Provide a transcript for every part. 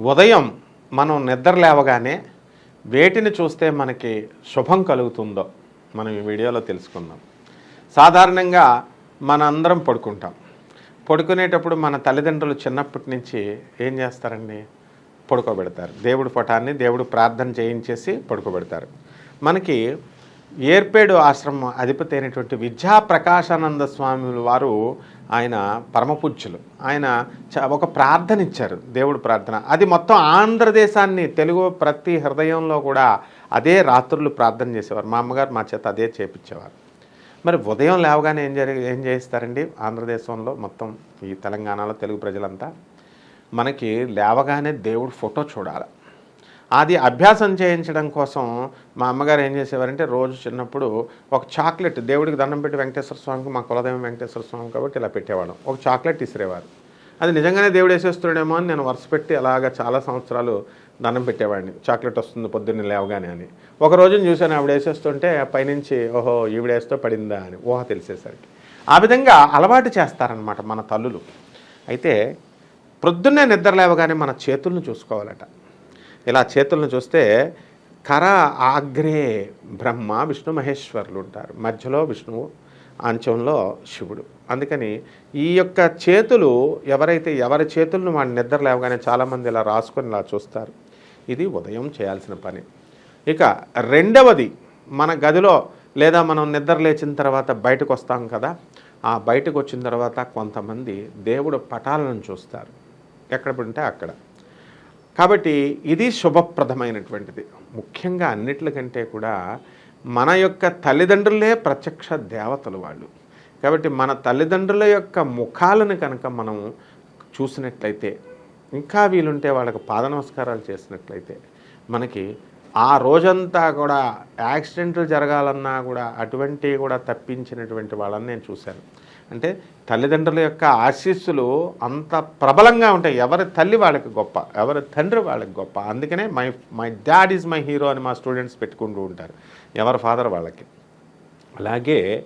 ఉదయం మనం నిద్ర లేవగానే వేటిని చూస్తే మనకి శుభం కలుగుతుందో మనం ఈ వీడియోలో తెలుసుకుందాం. సాధారణంగా మన అందరం పడుకుంటాం. పడుకునేటప్పుడు మన తల్లిదండ్రులు చిన్నప్పటి నుంచి ఏం చేస్తారండి? పడుకోబెడతారు. దేవుడి పటాన్ని దేవుడు ప్రార్థన చేయించేసి పడుకోబెడతారు. మనకి ఏర్పేడు ఆశ్రమం అధిపతి అయినటువంటి విద్యా ప్రకాశానంద స్వామి వారు ఆయన పరమపూజ్యులు. ఆయన చ- ఒక ప్రార్థన ఇచ్చారు దేవుడు ప్రార్థన. అది మొత్తం ఆంధ్రదేశాన్ని తెలుగు ప్రతి హృదయంలో కూడా అదే రాత్రులు ప్రార్థన చేసేవారు. మా అమ్మగారు మా చేత అదే చేపించేవారు. మరి ఉదయం లేవగానే ఏం జరిగి ఏం చేస్తారండి ఆంధ్రదేశంలో మొత్తం ఈ తెలంగాణలో తెలుగు ప్రజలంతా మనకి లేవగానే దేవుడు ఫోటో చూడాలి. అది అభ్యాసం చేయించడం కోసం మా అమ్మగారు ఏం చేసేవారంటే రోజు చిన్నప్పుడు ఒక చాక్లెట్ దేవుడికి దండం పెట్టి వెంకటేశ్వర స్వామికి మా కులదైవం వెంకటేశ్వర స్వామి కాబట్టి ఇలా పెట్టేవాడు ఒక చాక్లెట్ ఇసిరేవారు. అది నిజంగానే దేవుడు వేసేస్తున్నాడేమో అని నేను వరుస పెట్టి అలాగ చాలా సంవత్సరాలు దండం పెట్టేవాడిని. చాక్లెట్ వస్తుంది పొద్దున్నే లేవగానే అని. ఒక రోజున చూశాను ఆవిడ వేసేస్తుంటే పైనుంచి ఓహో ఈవిడ వేస్తూ పడిందా అని ఊహ తెలిసేసరికి. ఆ విధంగా అలవాటు చేస్తారనమాట మన తల్లులు. అయితే ప్రొద్దున్నే నిద్ర లేవగానే మన చేతులను చూసుకోవాలట. ఇలా చేతులను చూస్తే కర ఆగ్రే బ్రహ్మ విష్ణు మహేశ్వరులు ఉంటారు. మధ్యలో విష్ణువు అంచంలో శివుడు. అందుకని ఈ యొక్క చేతులు ఎవరైతే ఎవరి చేతులను వాడి నిద్ర లేవగానే చాలామంది ఇలా రాసుకొని ఇలా చూస్తారు. ఇది ఉదయం చేయాల్సిన పని. ఇక రెండవది మన గదిలో లేదా మనం నిద్ర లేచిన తర్వాత బయటకు వస్తాం కదా ఆ బయటకు వచ్చిన తర్వాత కొంతమంది దేవుడు పటాలను చూస్తారు. ఎక్కడ పడితే అక్కడ. కాబట్టి ఇది శుభప్రదమైనటువంటిది. ముఖ్యంగా అన్నిటికంటే కూడా మన యొక్క తల్లిదండ్రులే ప్రత్యక్ష దేవతలు వాళ్ళు. కాబట్టి మన తల్లిదండ్రుల యొక్క ముఖాలను కనుక మనం చూసినట్లయితే ఇంకా వీలుంటే వాళ్ళకి పాద నమస్కారాలు చేసినట్లయితే మనకి ఆ రోజంతా కూడా యాక్సిడెంట్లు జరగాలన్నా కూడా అటువంటివి కూడా తప్పించినటువంటి వాళ్ళని నేను చూశాను. అంటే తల్లిదండ్రుల యొక్క ఆశీస్సులు అంత ప్రబలంగా ఉంటాయి. ఎవరి తల్లి వాళ్ళకి గొప్ప ఎవరి తండ్రి వాళ్ళకి గొప్ప. అందుకనే my my dad is my hero అని మా స్టూడెంట్స్ పెట్టుకుంటూ ఉంటారు. ఎవరి ఫాదర్ వాళ్ళకి. అలాగే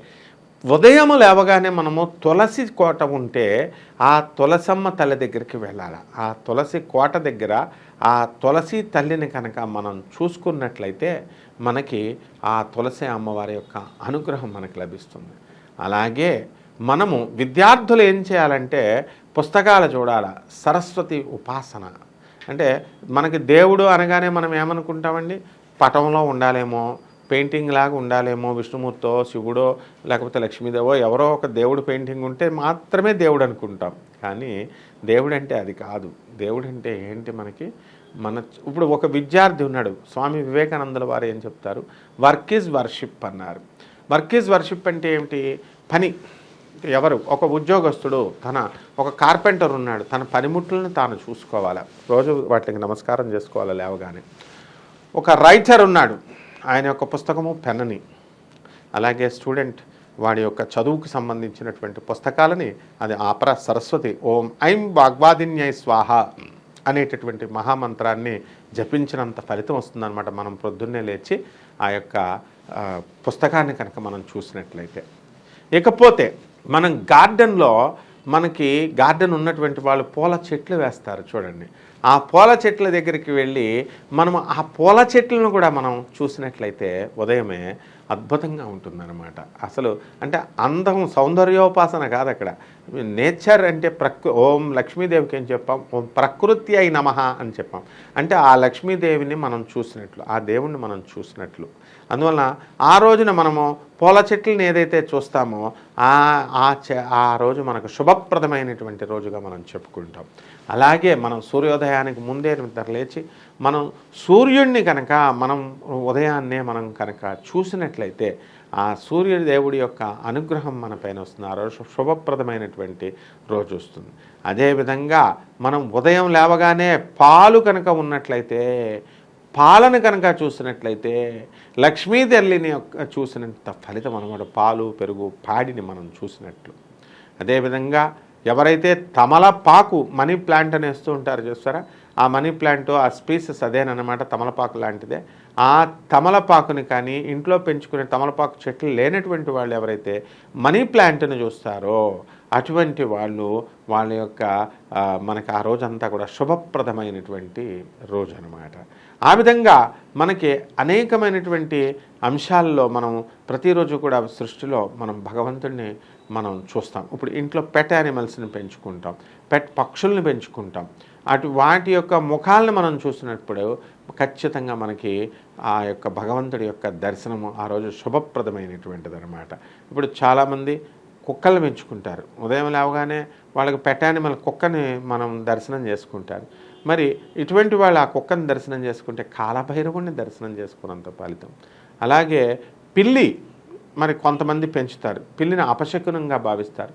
ఉదయం లేవగానే మనము తులసి కోట ఉంటే ఆ తులసమ్మ తల్లి దగ్గరికి వెళ్ళాలి. ఆ తులసి కోట దగ్గర ఆ తులసి తల్లిని కనుక మనం చూసుకున్నట్లయితే మనకి ఆ తులసి అమ్మవారి యొక్క అనుగ్రహం మనకు లభిస్తుంది. అలాగే మనము విద్యార్థులు ఏం చేయాలంటే పుస్తకాలు చూడాలి. సరస్వతి ఉపాసన. అంటే మనకి దేవుడు అనగానే మనం ఏమనుకుంటామండి? పటంలో ఉండాలేమో పెయింటింగ్ లాగా ఉండాలేమో విష్ణుమూర్తో శివుడో లేకపోతే లక్ష్మీదేవో ఎవరో ఒక దేవుడు పెయింటింగ్ ఉంటే మాత్రమే దేవుడు అనుకుంటాం. కానీ దేవుడు అంటే అది కాదు. దేవుడు అంటే ఏంటి మనకి? మన ఇప్పుడు ఒక విద్యార్థి ఉన్నాడు. స్వామి వివేకానందుల వారు ఏం చెప్తారు? వర్క్ ఈజ్ వర్షిప్ అన్నారు. వర్క్ ఈజ్ వర్షిప్ అంటే ఏమిటి? పని. ఎవరు? ఒక ఉద్యోగస్తుడు తన ఒక కార్పెంటర్ ఉన్నాడు. తన పనిముట్లను తాను చూసుకోవాలి? రోజు వాటికి నమస్కారం చేసుకోవాలి లేవగానే? ఒక రైటర్ ఉన్నాడు. ఆయన యొక్క పుస్తకము పెన్నని అలాగే స్టూడెంట్ వాడి యొక్క చదువుకు సంబంధించినటువంటి పుస్తకాలని అది ఆపర సరస్వతి ఓం ఐం వాగ్వాదిన్యై స్వాహ అనేటటువంటి మహామంత్రాన్ని జపించినంత ఫలితం వస్తుందన్నమాట మనం ప్రొద్దున్నే లేచి ఆ యొక్క పుస్తకాన్ని కనుక మనం చూసినట్లయితే. ఇకపోతే మనం గార్డెన్లో మనకి గార్డెన్ ఉన్నటువంటి వాళ్ళు పూల చెట్లు వేస్తారు చూడండి. ఆ పూల చెట్ల దగ్గరికి వెళ్ళి మనం ఆ పూల చెట్లను కూడా మనం చూసినట్లయితే ఉదయమే అద్భుతంగా ఉంటుందన్నమాట. అసలు అంటే అందం సౌందర్యోపాసన కాదు అక్కడ. నేచర్ అంటే ప్రకృ ఓం లక్ష్మీదేవికి ఏం చెప్పాం? ఓం ప్రకృతి అయి నమః అని చెప్పాం. అంటే ఆ లక్ష్మీదేవిని మనం చూసినట్లు ఆ దేవుణ్ణి మనం చూసినట్లు. అందువలన ఆ రోజున మనము పూల చెట్లను ఏదైతే చూస్తామో ఆ ఆ ఆ రోజు మనకు శుభప్రదమైనటువంటి రోజుగా మనం చెప్పుకుంటాం. అలాగే మనం సూర్యోదయానికి ముందే లేచి మనం సూర్యుడిని కనుక మనం ఉదయాన్నే మనం కనుక చూసినట్లయితే ఆ సూర్యదేవుడి యొక్క అనుగ్రహం మన పైన వస్తుంది. ఆ రోజు శుభప్రదమైనటువంటి రోజు వస్తుంది. అదేవిధంగా మనం ఉదయం లేవగానే పాలు కనుక ఉన్నట్లయితే పాలను కనుక చూసినట్లయితే లక్ష్మీదేవిని యొక్క చూసినంత ఫలితం అనమాట పాలు పెరుగు పాడిని మనం చూసినట్లు. అదేవిధంగా ఎవరైతే తమలపాకు మనీ ప్లాంట్ అని వేస్తూ ఉంటారు చూస్తారా? ఆ మనీ ప్లాంట్ ఆ స్పీసెస్ అదేనమాట తమలపాకు లాంటిదే. ఆ తమలపాకుని కానీ ఇంట్లో పెంచుకునే తమలపాకు చెట్లు లేనటువంటి వాళ్ళు ఎవరైతే మనీ ప్లాంట్ని చూస్తారో అటువంటి వాళ్ళు వాళ్ళ యొక్క మనకి ఆ రోజంతా కూడా శుభప్రదమైనటువంటి రోజు అనమాట ఆ విధంగా మనకి అనేకమైనటువంటి అంశాల్లో మనం ప్రతిరోజు కూడా సృష్టిలో మనం భగవంతుడిని మనం చూస్తాం. ఇప్పుడు ఇంట్లో పెట్ యానిమల్స్ని పెంచుకుంటాం పెట్ పక్షుల్ని పెంచుకుంటాం. అటు వాటి యొక్క ముఖాలను మనం చూసినప్పుడు ఖచ్చితంగా మనకి ఆ యొక్క భగవంతుడి యొక్క దర్శనము ఆ రోజు శుభప్రదమైనటువంటిది అనమాట ఇప్పుడు చాలామంది కుక్కలు పెంచుకుంటారు. ఉదయం లేవగానే వాళ్ళకి పెట్ యానిమల్ కుక్కని మనం దర్శనం చేసుకుంటారు. మరి ఇటువంటి వాళ్ళు ఆ కుక్కని దర్శనం చేసుకుంటే కాలభైరవుడిని దర్శనం చేసుకున్నంత ఫలితం. అలాగే పిల్లి మరి కొంతమంది పెంచుతారు. పిల్లిని అపశకునంగా భావిస్తారు.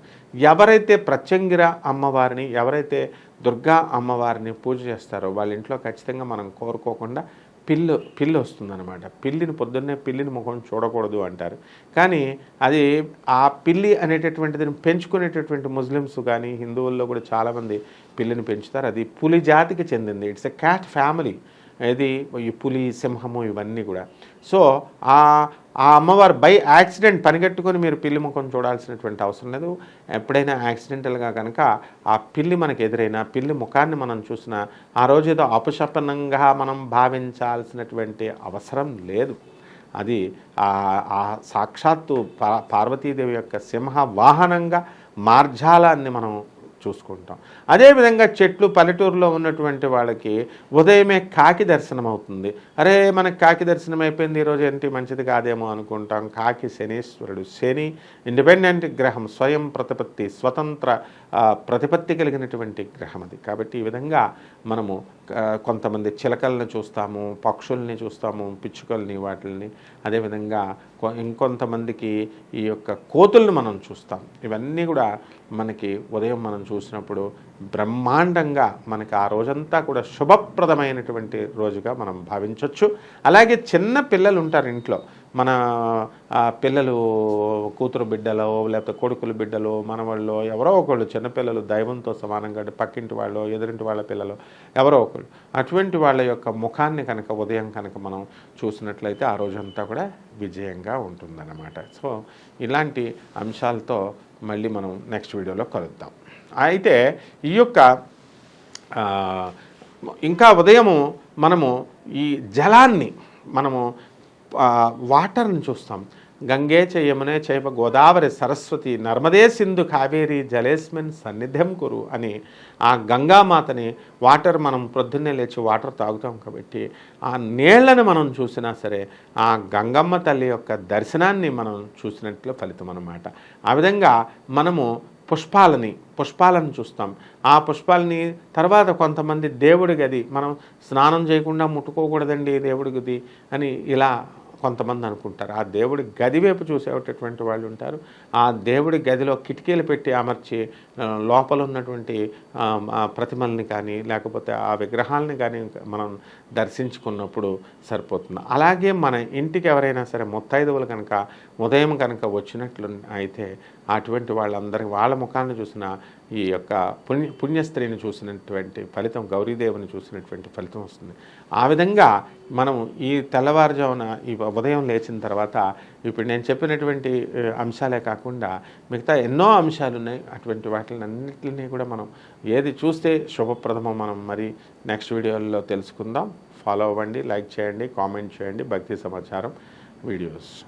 ఎవరైతే ప్రత్యంగిర అమ్మవారిని ఎవరైతే దుర్గా అమ్మవారిని పూజ చేస్తారో వాళ్ళ ఇంట్లో ఖచ్చితంగా మనం కోరుకోకుండా పిల్లు పిల్లి వస్తుందన్నమాట. పిల్లిని పొద్దున్నే పిల్లిని ముఖం చూడకూడదు అంటారు. కానీ అది ఆ పిల్లి అనేటటువంటిది పెంచుకునేటటువంటి ముస్లిమ్స్ కానీ హిందువుల్లో కూడా చాలామంది పిల్లిని పెంచుతారు. అది పులి జాతికి చెందింది. ఇట్స్ ఎ క్యాట్ ఫ్యామిలీ ఇది ఈ పులి సింహము ఇవన్నీ కూడా. సో ఆ ఆ అమ్మవారు బై యాక్సిడెంట్ పనిగట్టుకొని మీరు పిల్లి ముఖం చూడాల్సినటువంటి అవసరం లేదు. ఎప్పుడైనా యాక్సిడెంటల్గా కనుక ఆ పిల్లి మనకు ఎదురైనా పిల్లి ముఖాన్ని మనం చూసినా ఆ రోజు ఏదో అపశపనంగా మనం భావించాల్సినటువంటి అవసరం లేదు. అది ఆ- సాక్షాత్తు పార్వతీదేవి యొక్క సింహ వాహనంగా మార్జాలాన్ని మనం చూసుకుంటాం. అదేవిధంగా చెట్లు పల్లెటూరులో ఉన్నటువంటి వాళ్ళకి ఉదయమే కాకి దర్శనం అవుతుంది అరే మనకి కాకి దర్శనం అయిపోయింది ఈరోజు ఏంటి? మంచిది కాదేమో అనుకుంటాం. కాకి శనీశ్వరుడు శని ఇండిపెండెంట్ గ్రహం స్వయం ప్రతిపత్తి స్వతంత్ర ప్రతిపత్తి కలిగినటువంటి గ్రహం అది. కాబట్టి ఈ విధంగా మనము కొంతమంది చిలకల్ని చూస్తాము పక్షుల్ని చూస్తాము పిచ్చుకల్ని వాటిల్ని. అదేవిధంగా కొ- ఇంకొంతమందికి ఈ యొక్క కోతుల్ని మనం చూస్తాం. ఇవన్నీ కూడా మనకి ఉదయం మనం చూసినప్పుడు బ్రహ్మాండంగా మనకి ఆ రోజంతా కూడా శుభప్రదమైనటువంటి రోజుగా మనం భావించవచ్చు అలాగే చిన్న పిల్లలు ఉంటారు ఇంట్లో. మన పిల్లలు కూతురు బిడ్డలో లేకపోతే కొడుకులు బిడ్డలు మనవాళ్ళు ఎవరో ఒకళ్ళు చిన్నపిల్లలు దైవంతో సమానంగా పక్కింటి వాళ్ళు ఎదురింటి వాళ్ళ పిల్లలు ఎవరో ఒకళ్ళు. అటువంటి వాళ్ళ యొక్క ముఖాన్ని కనుక ఉదయం కనుక మనం చూసినట్లయితే ఆ రోజంతా కూడా విజయంగా ఉంటుందన్నమాట. సో ఇలాంటి అంశాలతో మళ్ళీ మనం నెక్స్ట్ వీడియోలో కలుద్దాం. అయితే ఈ యొక్క ఇంకా ఉదయము మనము ఈ జలాన్ని మనము వాటర్ని చూస్తాం. గంగే చ చేప గోదావరి సరస్వతి నర్మదే సింధు కావేరి జలేస్మిన్ సన్నిధ్యం కురు అని ఆ గంగామాతని వాటర్ మనం ప్రొద్దున్నే లేచి వాటర్ తాగుతాం కాబట్టి ఆ నీళ్ళను మనం చూసినా సరే ఆ గంగమ్మ తల్లి యొక్క దర్శనాన్ని మనం చూసినట్లు ఫలితం అన్నమాట. ఆ విధంగా మనము పుష్పాలని పుష్పాలను చూస్తాం. ఆ పుష్పాలని తర్వాత కొంతమంది దేవుడి గది మనం స్నానం చేయకుండా ముట్టుకోకూడదండి దేవుడి గది అని ఇలా కొంతమంది అనుకుంటారు. ఆ దేవుడి గది వైపు చూసేటటువంటి వాళ్ళు ఉంటారు. ఆ దేవుడి గదిలో కిటికీలు పెట్టి అమర్చి లోపల ఉన్నటువంటి ప్రతిమల్ని కానీ లేకపోతే ఆ విగ్రహాలని కానీ మనం దర్శించుకున్నప్పుడు సరిపోతుంది. అలాగే మన ఇంటికి ఎవరైనా సరే ముత్తైదువులు కనుక ఉదయం కనుక వచ్చినట్లు అయితే అటువంటి వాళ్ళందరి వాళ్ళ ముఖాన్ని చూసిన ఈ యొక్క పుణ్య పుణ్యస్త్రీని చూసినటువంటి ఫలితం గౌరీదేవిని చూసినటువంటి ఫలితం వస్తుంది. ఆ విధంగా మనం ఈ తెల్లవారుజామున ఈ ఉదయం లేచిన తర్వాత ఇప్పుడు నేను చెప్పినటువంటి అంశాలే కాకుండా మిగతా ఎన్నో అంశాలు ఉన్నాయి అటువంటి వాటిని అన్నింటినీ కూడా మనం ఏది చూస్తే శుభప్రదమో మనం మరి నెక్స్ట్ వీడియోలో తెలుసుకుందాం. ఫాలో అవ్వండి లైక్ చేయండి కామెంట్ చేయండి. భక్తి సమాచారం వీడియోస్.